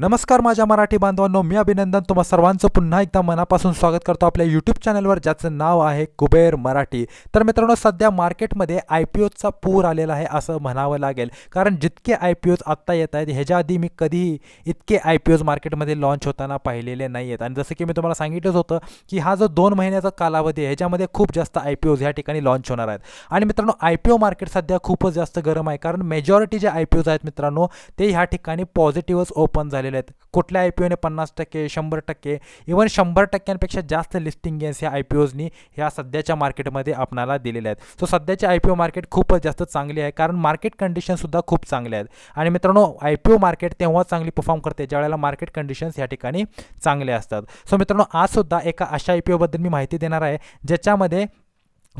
नमस्कार माझ्या मराठी बांधवांनो मी अभिनंदन तुम्हा सर्वांचं. पुन्हा एकदा मनापासून स्वागत करतो आपल्या यूट्यूब चॅनलवर ज्याचं नाव आहे कुबेर मराठी. तर मित्रांनो सध्या मार्केटमध्ये आय पी ओचा पूर आलेला आहे असं म्हणावं लागेल. कारण जितके आय पी ओज आत्ता येत आहेत ह्याच्या आधी मी कधीही इतके आय पी ओज मार्केटमध्ये लॉन्च होताना पाहिलेले नाही आहेत आणि जसं की मी तुम्हाला सांगितलंच होतं की हा जो दोन महिन्याचा कालावधी आहे ह्याच्यामध्ये खूप जास्त आय पी ओज ह्या ठिकाणी लॉन्च होणार आहेत. आणि मित्रांनो आय पी ओ मार्केट सध्या खूपच जास्त गरम आहे. कारण मेजॉरिटी जे आय पी ओज आहेत मित्रांनो ते ह्या ठिकाणी पॉझिटिव्हच ओपन झाले झालेले आहेत. कुठल्या आय पी ओने पन्नास टक्के शंभर टक्के इव्हन शंभर टक्क्यांपेक्षा जास्त लिस्टिंग गेन्स ह्या आय पी ओजनी ह्या सध्याच्या मार्केटमध्ये आपणाला दिलेल्या आहेत. सो सध्याचे आय पी ओ मार्केट खूपच जास्त चांगली आहे कारण मार्केट कंडिशनसुद्धा खूप चांगले आहेत. आणि मित्रांनो आय पी ओ मार्केट तेव्हा चांगली परफॉर्म करते ज्यावेळेला मार्केट कंडिशन्स या ठिकाणी चांगले असतात. सो मित्रांनो आजसुद्धा एका अशा आय पी ओबद्दल मी माहिती देणार आहे ज्याच्यामध्ये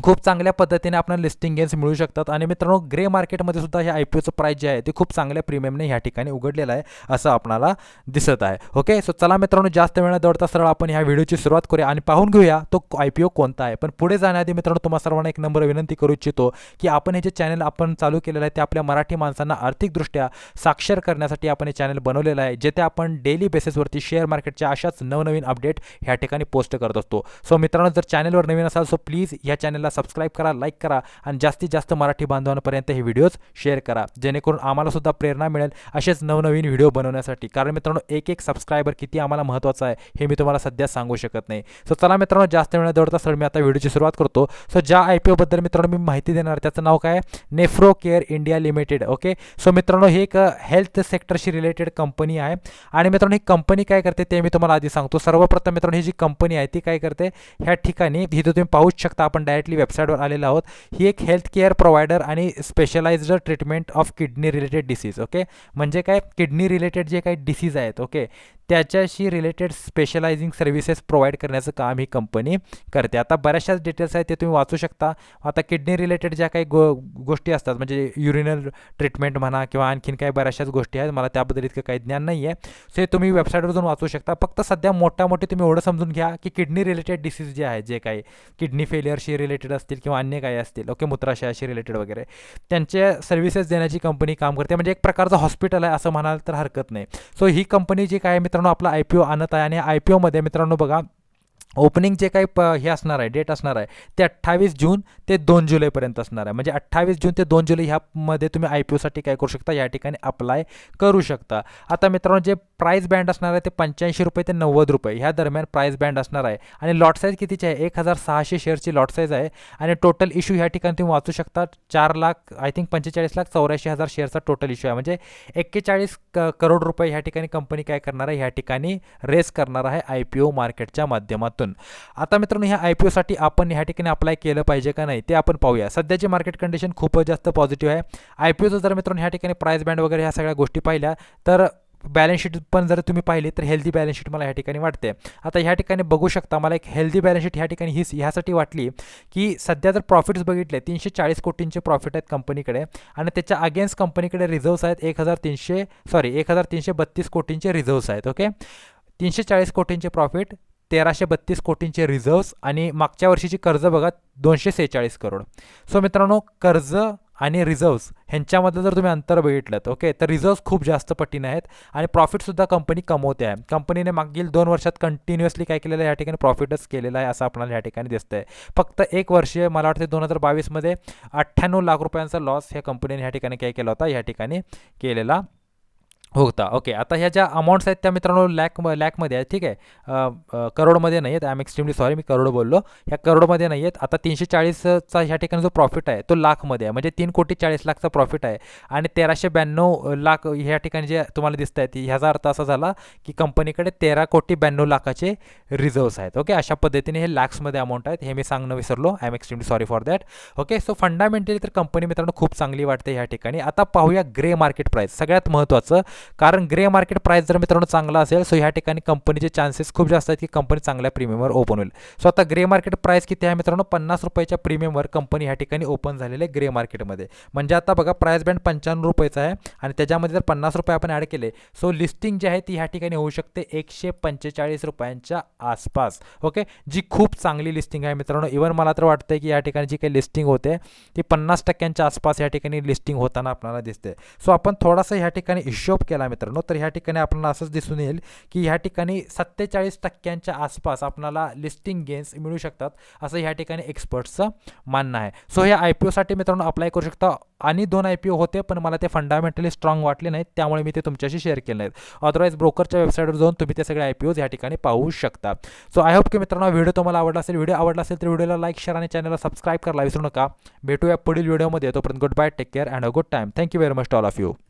खूप चांगल्या पद्धतीने आपल्याला लिस्टिंग गेन्स मिळू शकतात. आणि मित्रांनो ग्रे मार्केटमध्ये सुद्धा हे आय पी ओचं प्राईस जे आहे ते खूप चांगल्या प्रीमियमने ह्या ठिकाणी उघडलेलं आहे असं आपणाला दिसत आहे. ओके सो चला मित्रांनो जास्त वेळ दौडता सरळ आपण ह्या व्हिडिओची सुरुवात करूया आणि पाहून घेऊया तो आय पी ओ कोणता आहे. पण पुढे जाण्याआधी मित्रांनो तुम्हाला सर्वांना एक नंबर विनंती करू इच्छितो की आपण हे जे चॅनल आपण चालू केलेलं आहे ते आपल्या मराठी माणसांना आर्थिकदृष्ट्या साक्षर करण्यासाठी आपण हे चॅनल बनवलेलं आहे जेथे आपण डेली बेसिसवरती शेअर मार्केटच्या अशाच नवनवीन अपडेट ह्या ठिकाणी पोस्ट करत असतो. सो मित्रांनो जर चॅनलवर नवीन असाल सो प्लीज ह्या चॅनलला सबस्क्राईब करा लाईक करा आणि जास्तीत जास्त मराठी बांधवांपर्यंत हे व्हिडिओज शेअर करा. जेणेकरून आम्हालासुद्धा प्रेरणा मिळेल असेच नवनवीन व्हिडिओ बनवण्यासाठी. कारण मित्रांनो एक एक सबस्क्रायबर किती आम्हाला महत्त्वाचं आहे हे मी तुम्हाला सध्या सांगू शकत नाही. सो चला मित्रांनो जास्त वेळ दौडता सर मी आता व्हिडिओची सुरुवात करतो. सो ज्या आय पी ओबद्दल मित्रांनो मी माहिती देणार त्याचं नाव काय nephro care India limited okay so मित्रांनो ही एक हेल्थ सेक्टरशी रिलेटेड कंपनी आहे. आणि मित्रांनो ही कंपनी काय करते ते मी तुम्हाला आधी सांगतो. सर्वप्रथम मित्रांनो ही जी कंपनी आहे ती काय करते? ह्या ठिकाणी ही तुम्ही पाहूच शकता आपण डायरेक्टली वेबसाईटवर आलेलो आहोत. ही एक हेल्थ केअर प्रोव्हायडर आणि specialized treatment of kidney related disease okay म्हणजे काय? किडनी रिलेटेड जे काही डिसीज आहेत ओके त्याच्याशी रिलेटेड स्पेशलायझिंग सर्व्हिसेस प्रोव्हाइड करण्याचं काम ही कंपनी करते. आता बऱ्याचशाच डिटेल्स आहेत ते तुम्ही वाचू शकता. आता किडनी रिलेटेड ज्या काही गो गोष्टी असतात म्हणजे युरिनल ट्रीटमेंट म्हणा किंवा आणखीन काही बऱ्याचशाच गोष्टी आहेत मला त्याबद्दल इतकं काही ज्ञान नाही आहे सो हे तुम्ही वेबसाईटवर जाऊन वाचू शकता. फक्त सध्या मोठ्या मोठे तुम्ही एवढं समजून घ्या की किडनी रिलेटेड डिसीज जे आहे जे काही किडनी फेलियरशी रिलेटेड असतील किंवा अन्य काही असतील ओके मूत्राशयाशी रिलेटेड वगैरे त्यांचे सर्व्हिसेस देण्याची कंपनी काम करते. म्हणजे एक प्रकारचं हॉस्पिटल आहे असं म्हणाल तर हरकत नाही. सो ही कंपनी जी काय मित्रांनो मित्रांनो आपला आय पी ओ आणत आहे. आणि आय पी ओमध्ये मित्रांनो बघा ओपनिंग जे काही प हे असणार आहे डेट असणार आहे ते अठ्ठावीस जून ते दोन जुलैपर्यंत असणार आहे. म्हणजे अठ्ठावीस जून ते दोन जुलै ह्यामध्ये तुम्ही आय पी ओसाठी काय करू शकता? या ठिकाणी अप्लाय करू शकता. आता मित्रांनो जे प्राईस बँड असणार आहे ते पंच्याऐंशी रुपये ते नव्वद रुपये. ह्या दरम्यान प्राईस बँड असणार आहे. आणि लॉट साईज कितीची आहे? एक हजार सहाशे शेअरची लॉट साईज आहे. आणि टोटल इश्यू ह्या ठिकाणी तुम्ही वाचू शकता. चार लाख आय थिंक पंचेचाळीस लाख चौऱ्याऐंशी हजार शेअरचा टोटल इश्यू आहे. म्हणजे एक्केचाळीस क करोड रुपये ह्या ठिकाणी कंपनी काय करणार आहे? ह्या ठिकाणी रेस करणार आहे आय पी ओ मार्केटच्या माध्यमातून. आता मित्रांनो ह्या आय पी ओसाठी आपण ह्या ठिकाणी अप्लाय केलं पाहिजे का नाही ते आपण पाहूया. सध्याची मार्केट कंडिशन खूपच जास्त पॉझिटिव्ह आहे. आय पी ओचं जर मित्रांनो ह्या ठिकाणी प्राईस बँड वगैरे ह्या सगळ्या गोष्टी पाहिल्या तर बॅलन्स शीट पण जर तुम्ही पाहिली तर हेल्दी बॅलन्स शीट मला ह्या ठिकाणी वाटते. आता ह्या ठिकाणी बघू शकता मला एक हेल्दी बॅलन्स शीट ह्या ठिकाणी ही ह्यासाठी वाटली की सध्या जर प्रॉफिट्स बघितले तीनशे चाळीस कोटींचे प्रॉफिट आहेत कंपनीकडे आणि त्याच्या अगेन्स्ट कंपनीकडे रिझर्व्स आहेत एक हजार तीनशे सॉरी एक हजार तीनशे बत्तीस कोटींचे रिझर्व्स आहेत ओके तीनशे चाळीस कोटींचे प्रॉफिट तेराशे बत्तीस कोटींचे रिझर्व्स आणि मागच्या वर्षीची कर्ज बघा दोनशे सेहेचाळीस करोड. सो मित्रांनो कर्ज आणि रिझर्व्स ह्यांच्यामधलं जर तुम्ही अंतर बघितलं ओके तर रिझर्व्स खूप जास्त पटीने आहेत आणि प्रॉफिटसुद्धा कंपनी कमवते आहे. कंपनीने मागील दोन वर्षात कंटिन्युअसली काय केलेलं आहे? या ठिकाणी प्रॉफिटच केलेलं आहे असं आपल्याला या ठिकाणी दिसतं आहे फक्त एक वर्ष मला वाटते दोन हजार बावीसमध्ये अठ्ठ्याण्णव लाख रुपयांचा लॉस ह्या कंपनीने ह्या ठिकाणी काय केला होता? या ठिकाणी केलेला होता. ओके आता ह्या ज्या अमाऊंट्स आहेत त्या मित्रांनो लॅक लॅकमध्ये आहेत. ठीक आहे? करोडमध्ये नाही आहेत. आय एम एक्स्ट्रीमली सॉरी मी करोड बोललो. ह्या करोडमध्ये नाही आहेत. आता तीनशे चाळीसचा ह्या ठिकाणी जो प्रॉफिट आहे तो लाखमध्ये आहे. म्हणजे तीन कोटी चाळीस लाखचा प्रॉफिट आहे. आणि तेराशे ब्याण्णव लाख ह्या ठिकाणी जे तुम्हाला दिसत आहेत ह्याचा अर्थ असा झाला की कंपनीकडे तेरा कोटी ब्याण्णव लाखाचे रिझर्व्स आहेत. ओके अशा पद्धतीने हे लॅक्समध्ये अमाऊंट आहेत. हे मी सांगणं विसरलो. I am extremely sorry for that okay so fundamentally तर कंपनी मित्रांनो खूप चांगली वाटते ह्या ठिकाणी. आता पाहूया ग्रे मार्केट प्राईस सगळ्यात महत्त्वाचं कारण ग्रे मार्केट प्राईस जर मित्रांनो चांगला असेल सो ह्या ठिकाणी कंपनीचे चान्सेस खूप जास्त आहेत की कंपनी चांगल्या प्रीमियमवर ओपन होईल. सो आता ग्रे मार्केट प्राईस किती आहे मित्रांनो? पन्नास रुपयाच्या प्रीमियमवर कंपनी ह्या ठिकाणी ओपन झालेले ग्रे मार्केटमध्ये म्हणजे आता बघा प्राईस बँड पंच्याण्णव रुपयाचा आहे आणि त्याच्यामध्ये जर पन्नास रुपये आपण ॲड केले सो लिस्टिंग जी आहे ती ह्या ठिकाणी होऊ शकते एकशे पंचेचाळीस रुपयांच्या आसपास. ओके जी खूप चांगली लिस्टिंग आहे मित्रांनो. इवन मला तर वाटतं की या ठिकाणी जी काही लिस्टिंग होते ती पन्नास टक्क्यांच्या आसपास या ठिकाणी लिस्टिंग होताना आपल्याला दिसते. सो आपण थोडासा ह्या ठिकाणी हिशोब केला मित्रांनो तर ह्या ठिकाणी आपल्याला असंच दिसून येईल की ह्या ठिकाणी सत्तेचाळीस टक्क्यांच्या आसपास आपल्याला लिस्टिंग गेन्स मिळू शकतात असं ह्या ठिकाणी एक्सपर्ट्सचं मानणं आहे. सो ह्या आय पी ओसाठी मित्रांनो अप्लाय करू शकता. आणि दोन आय पी ओ होते पण मला ते फंडामेंटली स्ट्रॉंग वाटले नाहीत त्यामुळे मी ते तुमच्याशी शेअर केले नाहीत. अदरवाईज ब्रोकरच्या वेबसाईटवर जाऊन तुम्ही ते सगळे आय पी ओज ह्या ठिकाणी पाहू शकता. सो आय होप की मित्रांनो व्हिडिओ तुम्हाला आवडला असेल. व्हिडिओ आवडला असेल तर व्हिडिओला लाईक शेअर आणि चॅनलला सबस्क्राईब करायला विसरू नका. भेटूया पुढील व्हिडिओमध्ये तोपर्यंत good bye take care and a good time thank you very much all of you